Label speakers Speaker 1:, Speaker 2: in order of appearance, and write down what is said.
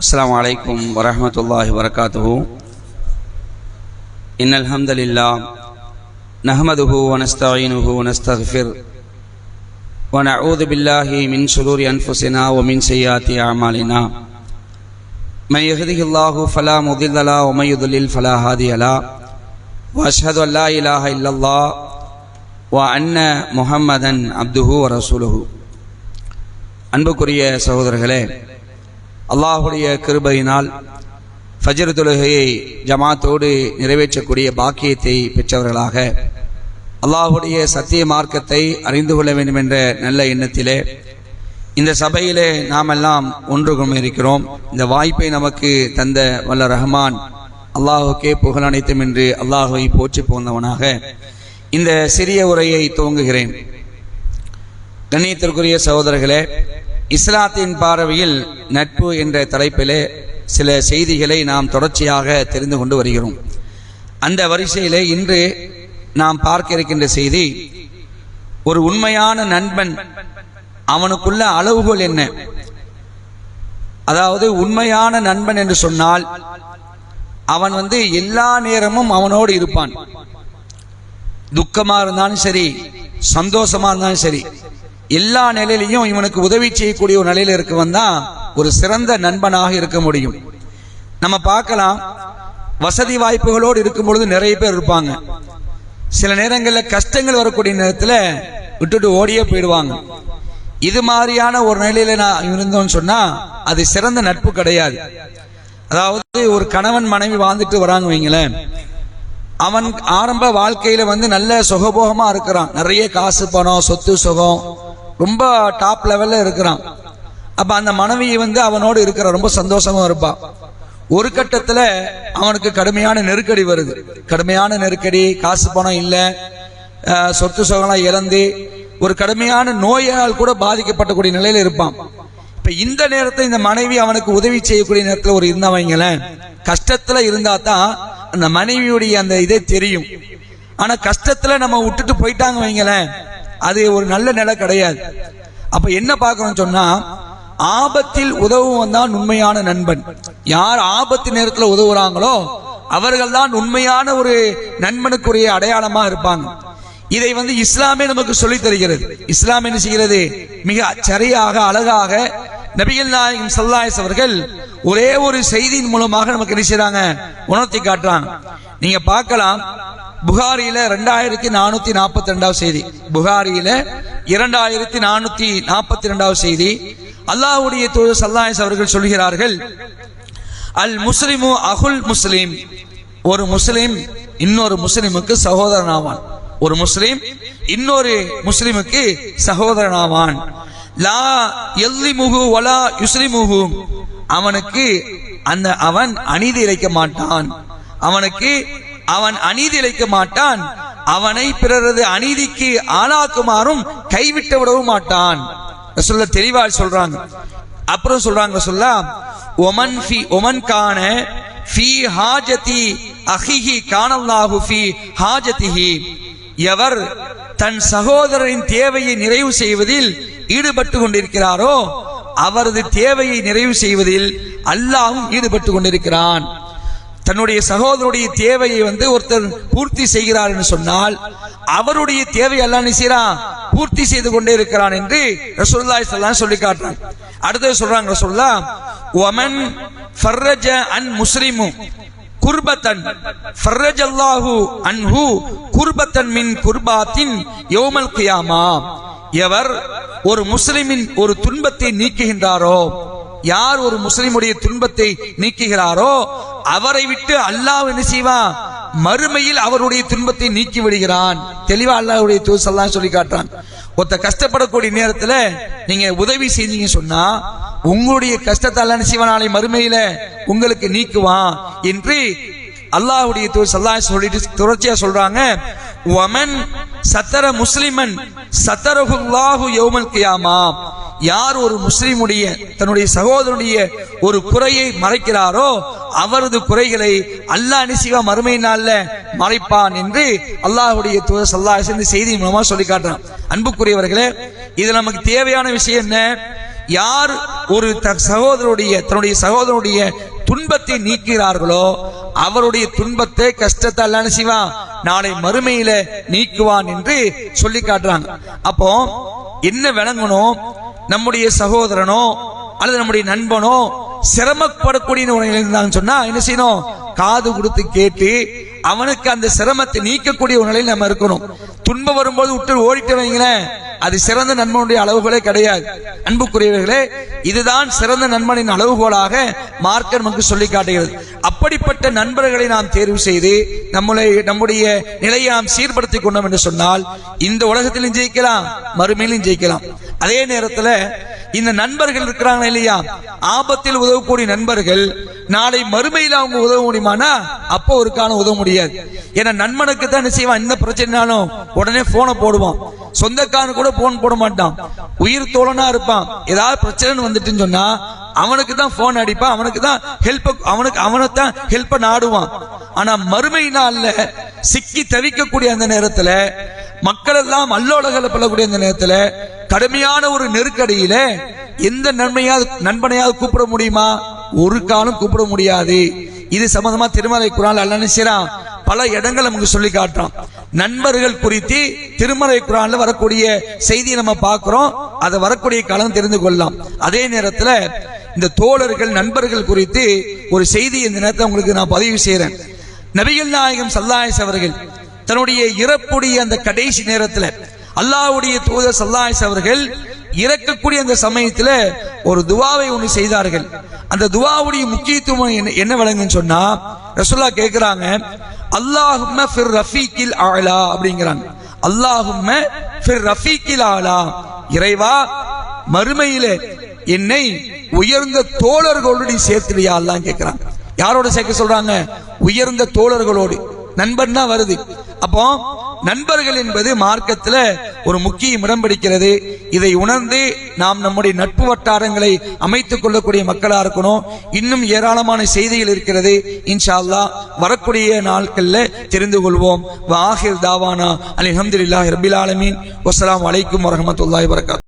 Speaker 1: السلام عليكم ورحمة الله وبركاته إن الحمد لله نحمده ونستعينه ونستغفر ونعوذ بالله من شرور أنفسنا ومن سيئات أعمالنا من يهده الله فلا مضل له ومن يضلل فلا هادي له وأشهد أن لا إله إلا الله وأن محمدا عبده ورسوله அன்புக்குரிய சகோதரர்களே அல்லாஹுடைய கிருபையினால் ஃபஜர் தொழுகையை ஜமாத்தோடு நிறைவேற்றக்கூடிய பாக்கியத்தை பெற்றவர்களாக அல்லாஹுடைய சத்திய மார்க்கத்தை அறிந்து கொள்ள வேண்டும் என்ற நல்ல எண்ணத்திலே இந்த சபையிலே நாம் எல்லாம் ஒன்று இருக்கிறோம். இந்த வாய்ப்பை நமக்கு தந்த வல்ல ரஹ்மான் அல்லாஹுக்கே புகழ் அனைத்தும் என்று அல்லாஹுவை போற்றி போந்தவனாக இந்த சிறிய உரையை துவங்குகிறேன். கண்ணியத்திற்குரிய சகோதரர்களே இஸ்லாத்தின் பார்வையில் நட்பு என்ற தலைப்பிலே சில செய்திகளை நாம் தொடர்ச்சியாக தெரிந்து கொண்டு வருகிறோம். அந்த வரிசையிலே இன்று நாம் பார்க்க இருக்கின்ற செய்தி ஒரு உண்மையான நண்பன் அவனுக்குள்ள அளவுகோல் என்ன? அதாவது உண்மையான நண்பன் என்று சொன்னால் அவன் வந்து எல்லா நேரமும் அவனோடு இருப்பான். துக்கமாக இருந்தாலும் சரி சந்தோஷமாக இருந்தாலும் சரி எல்லா நிலையிலையும் இவனுக்கு உதவி செய்யக்கூடிய ஒரு நிலையில இருக்கவன் தான் ஒரு சிறந்த நண்பனாக இருக்க முடியும். நம்ம பார்க்கலாம். வசதி வாய்ப்புகளோடு இருக்கும் பொழுது நிறைய பேர் இருப்பாங்க. சில நேரங்களில் கஷ்டங்கள் வரக்கூடிய நேரத்தில் விட்டுட்டு ஓடியே போயிடுவாங்க. இது மாதிரியான ஒரு நிலையில நான் இருந்தோம்னு சொன்னா அது சிறந்த நட்பு கிடையாது. அதாவது ஒரு கணவன் மனைவி வாழ்ந்துட்டு வராங்க வைங்களேன். அவன் ஆரம்ப வாழ்க்கையில வந்து நல்ல சுகபோகமா இருக்கிறான். நிறைய காசு பணம் சொத்து சுகம் ரொம்ப டாப் லெவல்ல இருக்கிறான். அப்ப அந்த மனைவி வந்து அவனோடு இருக்கிற ரொம்ப சந்தோஷமா இருப்பான் ஒரு கட்டத்துல அவனுக்கு கடுமையான நெருக்கடி வருது. கடுமையான நெருக்கடி காசு பணம் இல்லை சொத்து சுகம்லாம் இழந்து ஒரு கடுமையான நோயால் கூட பாதிக்கப்பட்டக்கூடிய நிலையில இருப்பான். இப்ப இந்த நேரத்தை இந்த மனைவி அவனுக்கு உதவி செய்யக்கூடிய நேரத்தில் ஒரு இருந்தவங்களேன் கஷ்டத்துல இருந்தா தான் அந்த மனைவியுடைய அந்த இதே தெரியும். ஆனா கஷ்டத்துல நம்ம விட்டுட்டு போயிட்டாங்க வைங்களேன் அது ஒரு நல்ல நிலை கிடையாது. அப்ப என்ன பார்க்கணும்னு சொன்னா ஆபத்தில் உதவுவன் தான் உண்மையான நண்பன். யார் ஆபத்து நேரத்தில் உதவுறாங்களோ அவர்கள் தான் உண்மையான ஒரு நண்பனுக்குரிய அடையாளமா இருப்பாங்க. இதை வந்து இஸ்லாமே நமக்கு சொல்லித் தருகிறது. இஸ்லாம் என்ன செய்கிறது? மிக சரியாக அழகாக நபிகள் நாயகம் சல்லாயஸ் அவர்கள் ஒரே ஒரு செய்தியின் மூலமாக நமக்கு என்ன செய்யறாங்க உணர்த்தி காட்டுறாங்க. நீங்க பார்க்கலாம். புகாரியில ரெண்டாயிரத்தி நானூத்தி நாற்பத்தி ரெண்டாவது செய்தி. புகாரியில இரண்டாயிரத்தி நானூத்தி நாற்பத்தி ரெண்டாவது செய்தி. அல்லாஹ்வுடைய தூதர் சல்லாயஸ் அவர்கள் சொல்கிறார்கள் அல் முஸ்லிமு அகுல் முஸ்லிம். ஒரு முஸ்லிம் இன்னொரு முஸ்லிமுக்கு சகோதரன் ஆவான் ஒரு முஸ்லிம் இன்னொரு முஸ்லிமுக்கு சகோதரன் ஆவான் லா எல்லிமுகு வலா யுஸ்லிமுகு அவனுக்கு அந்த அவன் அநீதி இழைக்க மாட்டான். அவனுக்கு அவன் அநீதி இழைக்க மாட்டான். அவனை பிறரது அநீதிக்கு ஆளாக்குமாறும் கைவிட்டு விடவும் மாட்டான். சொல்ல தெளிவா சொல்றாங்க. அப்புறம் சொல்றாங்க சொல்ல ஒமன் ஃபி ஒமன் கான ஃபி ஹாஜதி அஹிஹி காணல்லாஹு ஃபி ஹாஜதிஹி. எவர் தன் சகோதரரின் தேவையை நிறைவு செய்வதில் ஈடுபட்டு கொண்டிருக்கிறாரோ அவரது தேவையை நிறைவு செய்வதில் அல்லாஹும் ஈடுபட்டு கொண்டிருக்கிறான். தன்னுடைய சகோதரனுடைய தேவையை வந்து ஒருத்தர் பூர்த்தி செய்கிறார் என்று சொன்னால் அவருடைய தேவை எல்லாம் என்ன பூர்த்தி செய்து கொண்டே இருக்கிறான் என்று ரசூல்லா இஸ்லாம் சொல்லி காட்டுறாங்க. அடுத்தது சொல்றாங்க ரசூல்லா ஒமன் ஃபர்ரஜ அன் முஸ்லிமு குர்பத்தன் ஃபர்ரஜ் அல்லாஹு அன்ஹு குர்பத்தன் மின் குர்பாத்தின் யோமல் கியாமா. எவர் ஒரு முஸ்லிமின் ஒரு துன்பத்தை நீக்குகின்றாரோ யார் ஒரு முஸ்லிமுடைய துன்பத்தை நீக்குகிறாரோ அவரை விட்டு அல்லாஹ் என்ன செய்வான் மறுமையில் அவருடைய துன்பத்தை நீக்கி விடுகிறான். தெளிவா அல்லாஹுடைய தூசல்லாம் சொல்லி காட்டுறான். ஒருத்த கஷ்டப்படக்கூடிய நேரத்துல நீங்க உதவி செஞ்சீங்க சொன்னா உங்களுடைய கஷ்டத்தை அல்ல செய்வான்? நாளை மறுமையில உங்களுக்கு நீக்குவான் என்று அல்லாஹ்வுடைய தூர் சல்லாஹ் சொல்லிட்டு தொடர்ச்சியா சொல்றாங்க. வமன் சத்தர முஸ்லிமன் சத்தரகுல்லாஹு யோமல் கியாமா. யார் ஒரு முஸ்லிமுடைய தன்னுடைய சகோதரனுடைய ஒரு குறையை மறைக்கிறாரோ அவரது குறைகளை அல்லாஹ் நிசிவா மறுமை நாள்ல மறைப்பான் என்று அல்லாஹுடைய தூதர் சல்லாஹ் சேர்ந்து செய்தி மூலமா சொல்லி காட்டுறான். அன்புக்குரியவர்களே இது நமக்கு தேவையான விஷயம் என்ன? யார் ஒரு சகோதரருடைய தன்னுடைய சகோதரனுடைய துன்பத்தை நீக்கிறார்களோ அவருடைய துன்பத்தை கஷ்டத்தை எல்லாம் செய்வான் நாளை மறுமையில நீக்குவான் என்று சொல்லி காட்டுறாங்க. அப்போ என்ன விளங்கணும்? நம்முடைய சகோதரனோ அல்லது நம்முடைய நண்பனோ சிரமப்படக்கூடிய ஒரு இருந்தாங்கன்னு சொன்னா என்ன செய்யணும்? காது கொடுத்து கேட்டு அவனுக்கு அந்த சிரமத்தை நீக்கக்கூடிய ஒரு நிலையில் நம்ம இருக்கணும். துன்பம் வரும்போது விட்டு ஓடிட்டு வைங்களேன் அது சிறந்த நண்பனுடைய அளவுகளே கிடையாது. அன்புக்குரியவர்களே இதுதான் சிறந்த நண்பனின் அளவுகோலாக மார்க்கர் நமக்கு சொல்லி காட்டுகிறது. அப்படிப்பட்ட நண்பர்களை நாம் தேர்வு செய்து நம்மளை நம்முடைய நிலையை நாம் சீர்படுத்திக் கொண்டோம் என்று சொன்னால் இந்த உலகத்திலும் ஜெயிக்கலாம் மறுமையிலும் ஜெயிக்கலாம். அதே நேரத்தில் இந்த நண்பர்கள் இருக்கிறாங்க இல்லையா? ஆபத்தில் உதவக்கூடிய நண்பர்கள் நாளை மறுமையில் அவங்க உதவ முடியுமானா? அப்போ ஒரு காலம் உதவ முடியாது. ஏன்னா நண்பனுக்கு தான் என்ன செய்வான்? என்ன பிரச்சனைனாலும் உடனே போனை போடுவான். சொந்தக்காரன் கூட போன் போட மாட்டான். உயிர் தோழனா இருப்பான். ஏதாவது பிரச்சனை வந்துட்டுன்னு சொன்னா அவனுக்கு தான் போன் அடிப்பான். அவனுக்கு தான் ஹெல்ப் அவனுக்கு அவனை தான் ஹெல்ப்பை நாடுவான். ஆனா மறுமை நாள்ல சிக்கி தவிக்கக்கூடிய அந்த நேரத்துல மக்கள் எல்லாம் அல்லோலகலப்படக்கூடிய இந்த நேரத்தில் கடுமையான ஒரு நெருக்கடியில எந்த நன்மையாவது நண்பனையாவது கூப்பிட முடியுமா? ஒரு காலம் கூப்பிட முடியாது. இது சம்பந்தமா திருமலை குரான் அல்ல செய்றான் பல இடங்கள் நமக்கு சொல்லி காட்டுறான். நண்பர்கள் குறித்து திருமலை குரான்ல வரக்கூடிய செய்தியை நம்ம பார்க்கிறோம். அதை வரக்கூடிய காலம் தெரிந்து கொள்ளலாம். அதே நேரத்தில் இந்த தோழர்கள் நண்பர்கள் குறித்து ஒரு செய்தி இந்த நேரத்தில் உங்களுக்கு நான் பதிவு செய்யறேன் நபிகள் நாயகம் சல்லாயஸ் அவர்கள் தன்னுடைய இறப்புடைய அந்த கடைசி நேரத்தில் அல்லாவுடைய தூதர் சல்லாஸ் அவர்கள் இறக்கக்கூடிய அந்த சமயத்துல ஒரு துவாவை ஒன்று செய்தார்கள். அந்த துவாவுடைய முக்கியத்துவம் என்ன என்ன விளங்குன்னு சொன்னா ரசுல்லா கேட்குறாங்க அல்லாஹும் ஃபிர் ரஃபீக்கில் ஆலா அப்படிங்கிறாங்க. அல்லாஹும் ஃபிர் ரஃபீக்கில் ஆலா இறைவா மறுமையிலே என்னை உயர்ந்த தோழர்களோடு நீ சேர்த்துறியா அல்லாஹ் கேட்கிறாங்க யாரோட சேர்க்க சொல்றாங்க? உயர்ந்த தோழர்களோடு. நண்பன் தான் வருது. அப்போ நண்பர்கள் என்பது மார்க்கத்துல ஒரு முக்கிய இடம் பிடிக்கிறது. இதை உணர்ந்து நாம் நம்முடைய நட்பு வட்டாரங்களை அமைத்துக் கொள்ளக்கூடிய மக்களா இருக்கணும். இன்னும் ஏராளமான செய்திகள் இருக்கிறது. இன்ஷா அல்லாஹ் வரக்கூடிய நாட்கள்ல தெரிந்து கொள்வோம். வாஹிர் தாவானா அலி அஹமதுல்லாஹி ரபில் ஆலமீன். வஸ்ஸலாமு அலைக்கும் வரமத்துல்லாய் வரகாத்